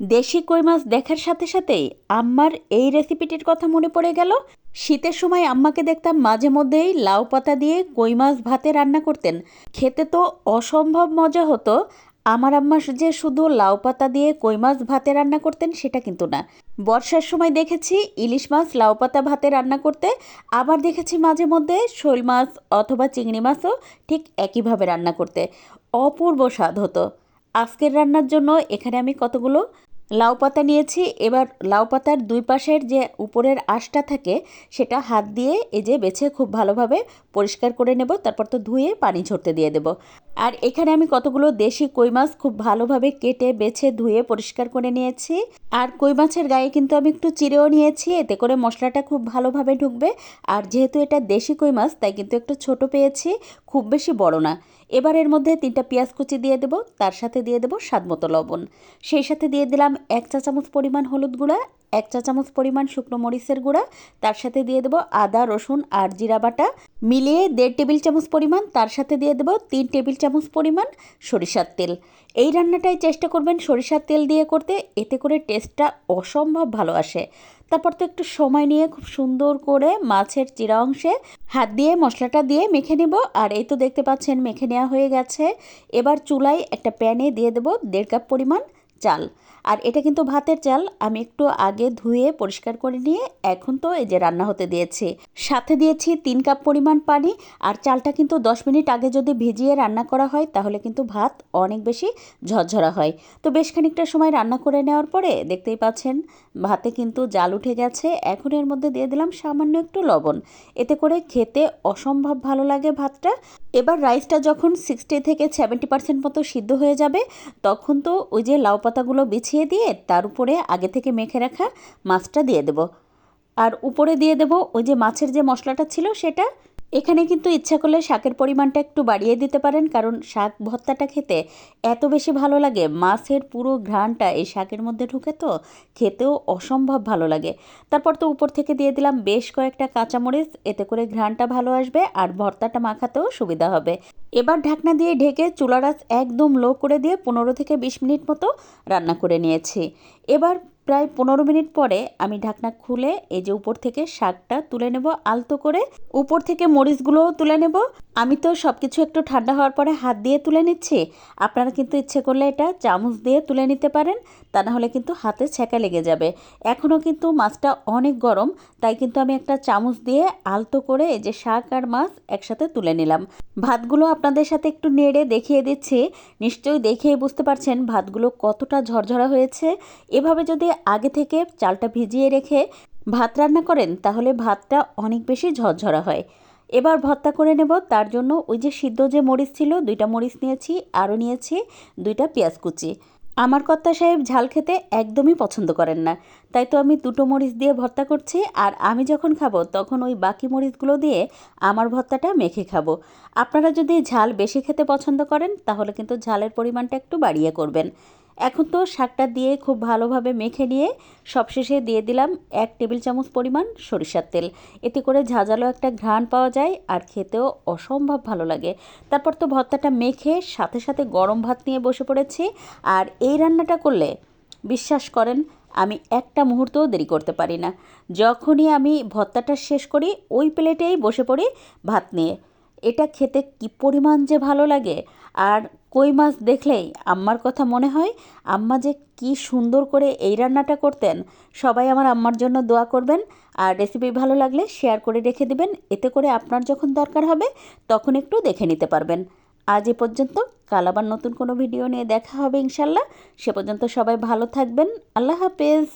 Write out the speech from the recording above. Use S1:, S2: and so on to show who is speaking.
S1: দেশি কই মাছ দেখার সাথে সাথেই আম্মার এই রেসিপিটির কথা মনে পড়ে গেল। শীতের সময় আম্মাকে দেখতাম মাঝে মধ্যেই লাউ পাতা দিয়ে কই মাছ ভাতে রান্না করতেন। খেতে তো অসম্ভব মজা হতো। আমার আম্মা যে শুধু লাউ পাতা দিয়ে কই মাছ ভাতে রান্না করতেন সেটা কিন্তু না। বর্ষার সময় দেখেছি ইলিশ মাছ লাউ পাতা ভাতে রান্না করতে। আবার দেখেছি মাঝে মধ্যে শোল মাছ অথবা চিংড়ি মাছও ঠিক একইভাবে রান্না করতে। অপূর্ব স্বাদ হতো। আজকের রান্নার জন্য এখানে আমি কতগুলো লাউ পাতা নিয়েছি। এবার লাউ পাতার দুই পাশের যে উপরের আশটা থাকে, সেটা হাত দিয়ে এই যে বেছে খুব ভালোভাবে পরিষ্কার করে নেব। তারপর তো ধুয়ে পানি ঝরতে দিয়ে দেব। আর এখানে আমি কতগুলো দেশি কই মাছ খুব ভালোভাবে কেটে, বেছে, ধুয়ে, পরিষ্কার করে নিয়েছি। আর কই মাছের গায়ে কিন্তু আমি একটু চিরেও নিয়েছি, এতে করে মশলাটা খুব ভালোভাবে ঢুকবে। আর যেহেতু এটা দেশি কই মাছ, তাই কিন্তু একটু ছোট পেয়েছি, খুব বেশি বড় না। এবার এর মধ্যে তিনটা পেঁয়াজ কুচি দিয়ে দেবো, তার সাথে দিয়ে দেবো স্বাদ মতো লবণ। সেই সাথে দিয়ে দিলাম এক চা চামচ পরিমাণ হলুদ গুঁড়া এক চা চামচ পরিমাণ শুকনো মরিচের গুঁড়া, তার সাথে দিয়ে দেবো আদা, রসুন আর জিরা বাটা। মিলিয়ে দেড় টেবিল চামচ পরিমাণ, তার সাথে দিয়ে দেবো তিন টেবিল চামচ পরিমাণ সরিষার তেল। এই রান্নাটাই চেষ্টা করবেন সরিষার তেল দিয়ে করতে, এতে করে টেস্টটা অসম্ভব ভালো আসে। তারপর তো একটু সময় নিয়ে খুব সুন্দর করে মাছের চিরা অংশে হাত দিয়ে, মশলাটা দিয়ে মেখে নেব। আর এই তো দেখতে পাচ্ছেন মেখে নেওয়া হয়ে গেছে। এবার চুলায় একটা প্যানে দিয়ে দেবো দেড় কাপ পরিমাণ চাল। আর এটা কিন্তু ভাতের চাল। আমি একটু আগে ধুয়ে পরিষ্কার করে নিয়ে এখন তো এই যে রান্না হতে দিয়েছি। সাথে দিয়েছি তিন কাপ পরিমাণ পানি। আর চালটা কিন্তু দশ মিনিট আগে যদি ভিজিয়ে রান্না করা হয়, তাহলে কিন্তু ভাত অনেক বেশি ঝরঝরা হয়। তো বেশ খানিকটা সময় রান্না করে নেওয়ার পরে দেখতেই পাচ্ছেন, ভাতে কিন্তু জাল উঠে গেছে। এখন এর মধ্যে দিয়ে দিলাম সামান্য একটু লবণ। এতে করে খেতে অসম্ভব ভালো লাগে ভাতটা। এবার রাইসটা যখন সিক্সটি থেকে সেভেন্টি পার্সেন্ট মতো সিদ্ধ হয়ে যাবে, তখন তো ওই যে লাউ পাতাগুলো বিছিয়ে দিয়ে তার উপরে আগে থেকে মেখে রাখা মাছটা দিয়ে দেব। আর উপরে দিয়ে দেব ওই যে মাছের যে মশলাটা ছিল সেটা এখানে কিন্তু ইচ্ছা করলে শাকের পরিমাণটা একটু বাড়িয়ে দিতে পারেন, কারণ শাক ভর্তাটা খেতে এত বেশি ভালো লাগে। মাছের পুরো ঘ্রাণটা এই শাকের মধ্যে ঢুকে তো খেতেও অসম্ভব ভালো লাগে। তারপর তো উপর থেকে দিয়ে দিলাম বেশ কয়েকটা কাঁচামরিচ, এতে করে ঘ্রাণটা ভালো আসবে আর ভর্তাটা মাখাতেও সুবিধা হবে। এবার ঢাকনা দিয়ে ঢেকে চুলারাস একদম লো করে দিয়ে পনেরো থেকে বিশ মিনিট মতো রান্না করে নিয়েছি। এবার প্রায় পনেরো মিনিট পরে আমি ঢাকনা খুলে এই যে উপর থেকে শাকটা তুলে নেব আলতো করে। উপর থেকে মরিচগুলোও তুলে নেব। আমি তো সব কিছু একটু ঠান্ডা হওয়ার পরে হাত দিয়ে তুলে নিচ্ছি। আপনারা কিন্তু ইচ্ছে করলে এটা চামচ দিয়ে তুলে নিতে পারেন। তা না হলে কিন্তু হাতে ছেঁকা লেগে যাবে। এখনও কিন্তু মাছটা অনেক গরম, তাই কিন্তু আমি একটা চামচ দিয়ে আলতো করে এই যে শাক আর মাছ একসাথে তুলে নিলাম। ভাতগুলো আপনাদের সাথে একটু নেড়ে দেখিয়ে দিচ্ছি। নিশ্চয়ই দেখেই বুঝতে পারছেন ভাতগুলো কতটা ঝরঝরা হয়েছে। এভাবে যদি আগে থেকে চালটা ভিজিয়ে রেখে ভাত রান্না করেন, তাহলে ভাতটা অনেক বেশি ঝরঝরা হয়। এবার ভর্তা করে নেব, তার জন্য ওই যে সিদ্ধ যে মরিচ ছিল, দুইটা মরিচ নিয়েছি, আরও নিয়েছি, দুইটা পেঁয়াজ কুচি। আমার কর্তা সাহেব ঝাল খেতে একদমই পছন্দ করেন না, তাই তো আমি দুটো মরিচ দিয়ে ভর্তা করছি, আর আমি যখন খাব, তখন ওই বাকি মরিচগুলো দিয়ে আমার ভর্তাটা মেখে খাব। আপনারা যদি ঝাল বেশি খেতে পছন্দ করেন, তাহলে কিন্তু ঝালের পরিমাণটা একটু বাড়িয়ে করবেন। এখন তো শাকটা দিয়ে খুব ভালোভাবে মেখে নিয়ে সবশেষে দিয়ে দিলাম এক টেবিল চামচ পরিমাণ সরিষার তেল। এতে করে ঝাঁঝালো একটা ঘ্রাণ পাওয়া যায় আর খেতেও অসম্ভব ভালো লাগে। তারপর তো ভর্তাটা মেখে সাথে সাথে গরম ভাত নিয়ে বসে পড়েছি। আর এই রান্নাটা করলে, বিশ্বাস করেন, আমি একটা মুহূর্তও দেরি করতে পারি না। যখনই আমি ভর্তাটা শেষ করি, ওই প্লেটেই বসে পড়ি ভাত নিয়ে। এটা খেতে কি পরিমাণ যে ভালো লাগে! আর কই মাছ দেখলেই আম্মার কথা মনে হয়? আম্মা যে কি সুন্দর করে এই রান্নাটা করতেন। সবাই আমার আম্মার জন্য দোয়া করবেন। আর রেসিপি ভালো লাগলে শেয়ার করে রেখে দেবেন। এতে করে আপনার যখন দরকার হবে, তখন একটু দেখে নিতে পারবেন। আজ এ পর্যন্ত। কাল আবার নতুন কোনো ভিডিও নিয়ে দেখা হবে ইনশাল্লাহ সে পর্যন্ত সবাই ভালো থাকবেন। আল্লাহ হাফেজ।